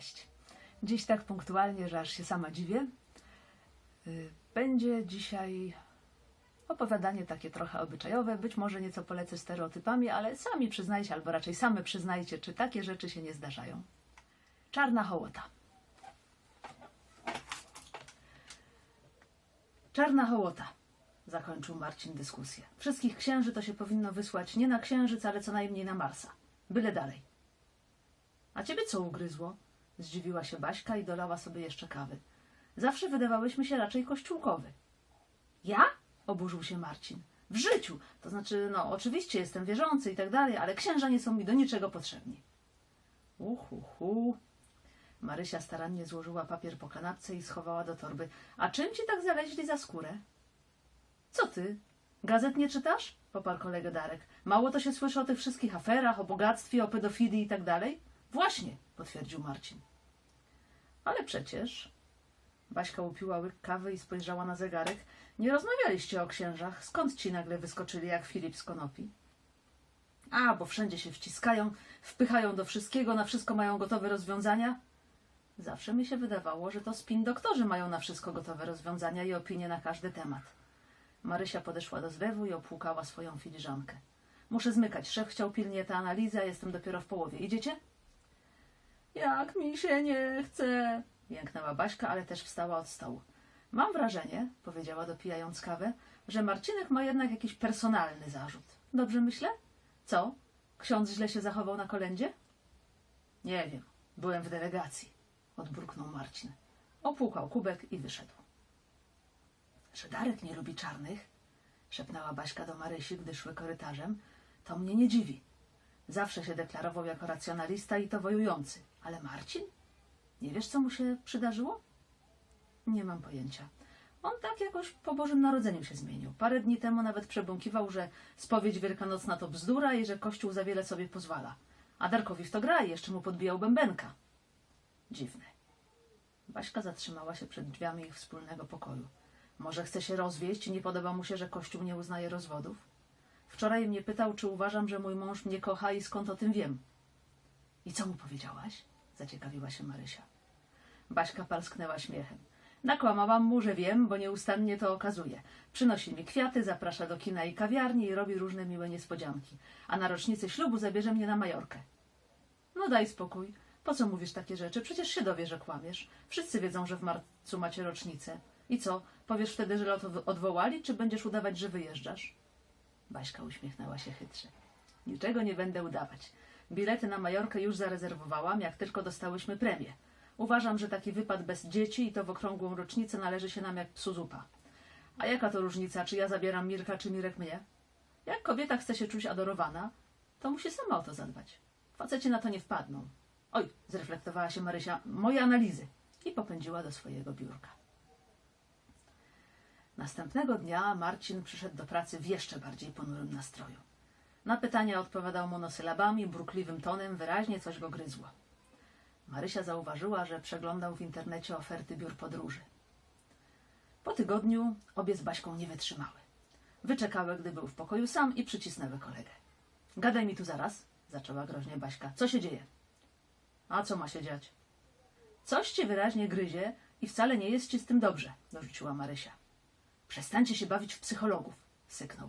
Cześć. Dziś tak punktualnie, że aż się sama dziwię. Y, Będzie dzisiaj opowiadanie takie trochę obyczajowe. Być może nieco polecę stereotypami, ale sami przyznajcie, albo raczej same przyznajcie, czy takie rzeczy się nie zdarzają. Czarna hołota. Czarna hołota. Zakończył Marcin dyskusję. Wszystkich księży to się powinno wysłać nie na księżyc, ale co najmniej na Marsa. Byle dalej. A ciebie co ugryzło? Zdziwiła się Baśka i dolała sobie jeszcze kawy. Zawsze wydawałyśmy się raczej kościółkowy. Ja? Oburzył się Marcin. W życiu. To znaczy, no, oczywiście jestem wierzący i tak dalej, ale księża nie są mi do niczego potrzebni. Uhuhu. Marysia starannie złożyła papier po kanapce i schowała do torby. A czym ci tak zaleźli za skórę? Co ty? Gazet nie czytasz? Poparł kolegę Darek. Mało to się słyszy o tych wszystkich aferach, o bogactwie, o pedofilii i tak dalej? Właśnie, potwierdził Marcin. Ale przecież... Baśka upiła łyk kawy i spojrzała na zegarek. Nie rozmawialiście o księżach. Skąd ci nagle wyskoczyli jak Filip z konopi? A, bo wszędzie się wciskają, wpychają do wszystkiego, na wszystko mają gotowe rozwiązania. Zawsze mi się wydawało, że to spin doktorzy mają na wszystko gotowe rozwiązania i opinie na każdy temat. Marysia podeszła do zlewu i opłukała swoją filiżankę. Muszę zmykać. Szef chciał pilnie tę analizę, a jestem dopiero w połowie. Idziecie? Jak mi się nie chce, jęknęła Baśka, ale też wstała od stołu. Mam wrażenie, powiedziała dopijając kawę, że Marcinek ma jednak jakiś personalny zarzut. Dobrze myślę? Co? Ksiądz źle się zachował na kolędzie? Nie wiem. Byłem w delegacji, odburknął Marcin. Opłukał kubek i wyszedł. Że Darek nie lubi czarnych, szepnęła Baśka do Marysi, gdy szły korytarzem, to mnie nie dziwi. Zawsze się deklarował jako racjonalista i to wojujący. Ale Marcin? Nie wiesz, co mu się przydarzyło? Nie mam pojęcia. On tak jakoś po Bożym Narodzeniu się zmienił. Parę dni temu nawet przebąkiwał, że spowiedź wielkanocna to bzdura i że Kościół za wiele sobie pozwala. A Darkowi w to gra i jeszcze mu podbijał bębenka. Dziwne. Baśka zatrzymała się przed drzwiami ich wspólnego pokoju. Może chce się rozwieść i nie podoba mu się, że Kościół nie uznaje rozwodów? Wczoraj mnie pytał, czy uważam, że mój mąż mnie kocha i skąd o tym wiem. I co mu powiedziałaś? Zaciekawiła się Marysia. Baśka parsknęła śmiechem. Nakłamałam mu, że wiem, bo nieustannie to okazuje. Przynosi mi kwiaty, zaprasza do kina i kawiarni i robi różne miłe niespodzianki. A na rocznicę ślubu zabierze mnie na Majorkę. No daj spokój. Po co mówisz takie rzeczy? Przecież się dowie, że kłamiesz. Wszyscy wiedzą, że w marcu macie rocznicę. I co? Powiesz wtedy, że lot odwołali, czy będziesz udawać, że wyjeżdżasz? Baśka uśmiechnęła się chytrze. Niczego nie będę udawać. Bilety na Majorkę już zarezerwowałam, jak tylko dostałyśmy premię. Uważam, że taki wypad bez dzieci i to w okrągłą rocznicę należy się nam jak psu zupa. A jaka to różnica, czy ja zabieram Mirka, czy Mirek mnie? Jak kobieta chce się czuć adorowana, to musi sama o to zadbać. Faceci na to nie wpadną. Oj, zreflektowała się Marysia, moje analizy. I popędziła do swojego biurka. Następnego dnia Marcin przyszedł do pracy w jeszcze bardziej ponurym nastroju. Na pytania odpowiadał monosylabami, brukliwym tonem, wyraźnie coś go gryzło. Marysia zauważyła, że przeglądał w internecie oferty biur podróży. Po tygodniu obie z Baśką nie wytrzymały. Wyczekały, gdy był w pokoju sam i przycisnęły kolegę. Gadaj mi tu zaraz, zaczęła groźnie Baśka. Co się dzieje? A co ma się dziać? Coś cię wyraźnie gryzie i wcale nie jest ci z tym dobrze, dorzuciła Marysia. Przestańcie się bawić w psychologów, syknął.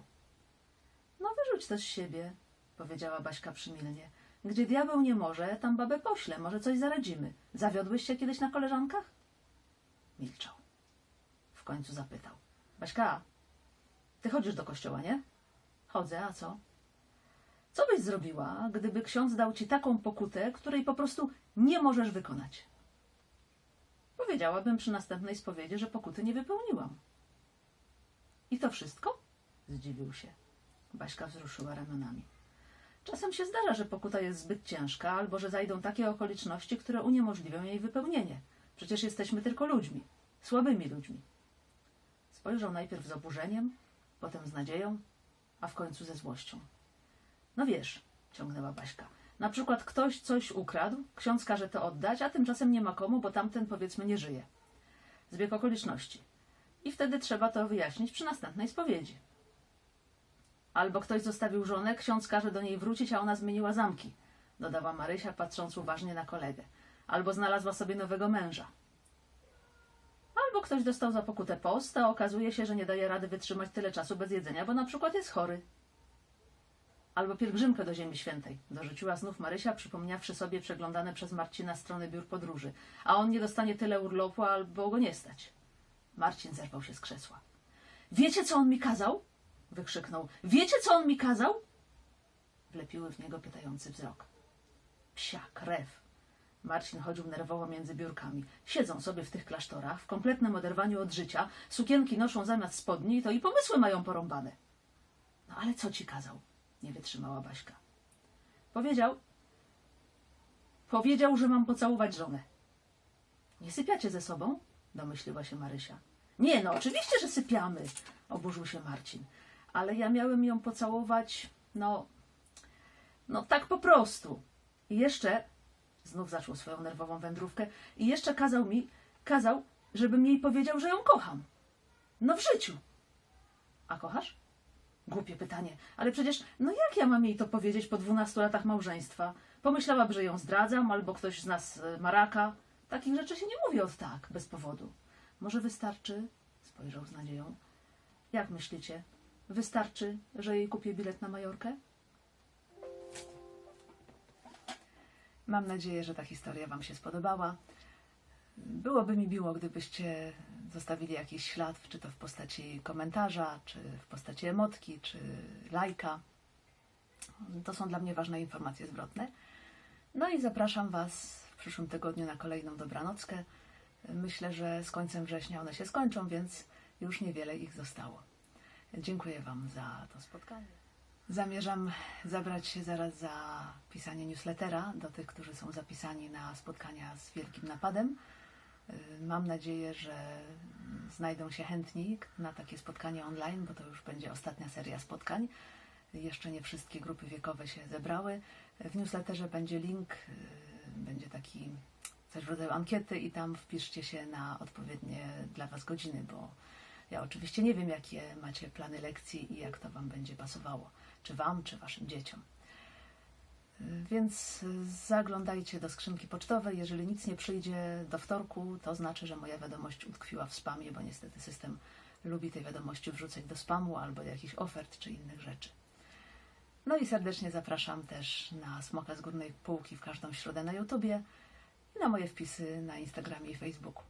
Wyrzuć to z siebie, powiedziała Baśka przymilnie. Gdzie diabeł nie może, tam babę pośle, może coś zaradzimy. Zawiodłeś się kiedyś na koleżankach? Milczał. W końcu zapytał. Baśka, ty chodzisz do kościoła, nie? Chodzę, a co? Co byś zrobiła, gdyby ksiądz dał ci taką pokutę, której po prostu nie możesz wykonać? Powiedziałabym przy następnej spowiedzi, że pokuty nie wypełniłam. I to wszystko? Zdziwił się. Baśka wzruszyła ramionami. Czasem się zdarza, że pokuta jest zbyt ciężka, albo że zajdą takie okoliczności, które uniemożliwią jej wypełnienie. Przecież jesteśmy tylko ludźmi, słabymi ludźmi. Spojrzał najpierw z oburzeniem, potem z nadzieją, a w końcu ze złością. No wiesz, ciągnęła Baśka, na przykład ktoś coś ukradł, ksiądz każe to oddać, a tymczasem nie ma komu, bo tamten powiedzmy nie żyje. Zbieg okoliczności. I wtedy trzeba to wyjaśnić przy następnej spowiedzi. Albo ktoś zostawił żonę, ksiądz każe do niej wrócić, a ona zmieniła zamki, dodała Marysia, patrząc uważnie na kolegę. albo znalazła sobie nowego męża. Albo ktoś dostał za pokutę post, a okazuje się, że nie daje rady wytrzymać tyle czasu bez jedzenia, bo na przykład jest chory. Albo pielgrzymkę do Ziemi Świętej, dorzuciła znów Marysia, przypomniawszy sobie przeglądane przez Marcina strony biur podróży. A on nie dostanie tyle urlopu, albo go nie stać. Marcin zerwał się z krzesła. Wiecie, co on mi kazał? Wykrzyknął. Wiecie, co on mi kazał? Wlepiły w niego pytający wzrok. Psia krew. Marcin chodził nerwowo między biurkami. Siedzą sobie w tych klasztorach, w kompletnym oderwaniu od życia, sukienki noszą zamiast spodni, to i pomysły mają porąbane. No ale co ci kazał? Nie wytrzymała Baśka. Powiedział, powiedział, że mam pocałować żonę. Nie sypiacie ze sobą? Domyśliła się Marysia. Nie, no oczywiście, że sypiamy, oburzył się Marcin. Ale ja miałem ją pocałować, no, no tak po prostu. I jeszcze, znów zaczął swoją nerwową wędrówkę, i jeszcze kazał mi, kazał, żebym jej powiedział, że ją kocham. No w życiu. A kochasz? Głupie pytanie, ale przecież, no jak ja mam jej to powiedzieć po dwunastu latach małżeństwa? Pomyślałaby, że ją zdradzam, albo ktoś z nas e, maraka. Takich rzeczy się nie mówi od tak, bez powodu. Może wystarczy, spojrzał z nadzieją. Jak myślicie? Wystarczy, że jej kupię bilet na Majorkę? Mam nadzieję, że ta historia Wam się spodobała. Byłoby mi miło, gdybyście zostawili jakiś ślad, czy to w postaci komentarza, czy w postaci emotki, czy lajka. To są dla mnie ważne informacje zwrotne. No i zapraszam Was w przyszłym tygodniu na kolejną dobranockę. Myślę, że z końcem września one się skończą, więc już niewiele ich zostało. Dziękuję Wam za to spotkanie. Zamierzam zabrać się zaraz za pisanie newslettera do tych, którzy są zapisani na spotkania z Wielkim Napadem. Y, Mam nadzieję, że znajdą się chętni na takie spotkanie online, bo to już będzie ostatnia seria spotkań. Jeszcze nie wszystkie grupy wiekowe się zebrały. W newsletterze będzie link, y, będzie taki coś w rodzaju ankiety i tam wpiszcie się na odpowiednie dla Was godziny, bo ja oczywiście nie wiem, jakie macie plany lekcji i jak to Wam będzie pasowało, czy Wam, czy Waszym dzieciom. Więc zaglądajcie do skrzynki pocztowej. Jeżeli nic nie przyjdzie do wtorku, to znaczy, że moja wiadomość utkwiła w spamie, bo niestety system lubi te wiadomości wrzucać do spamu albo do jakichś ofert czy innych rzeczy. No i serdecznie zapraszam też na Smoka z Górnej Półki w każdą środę na YouTubie i na moje wpisy na Instagramie i Facebooku.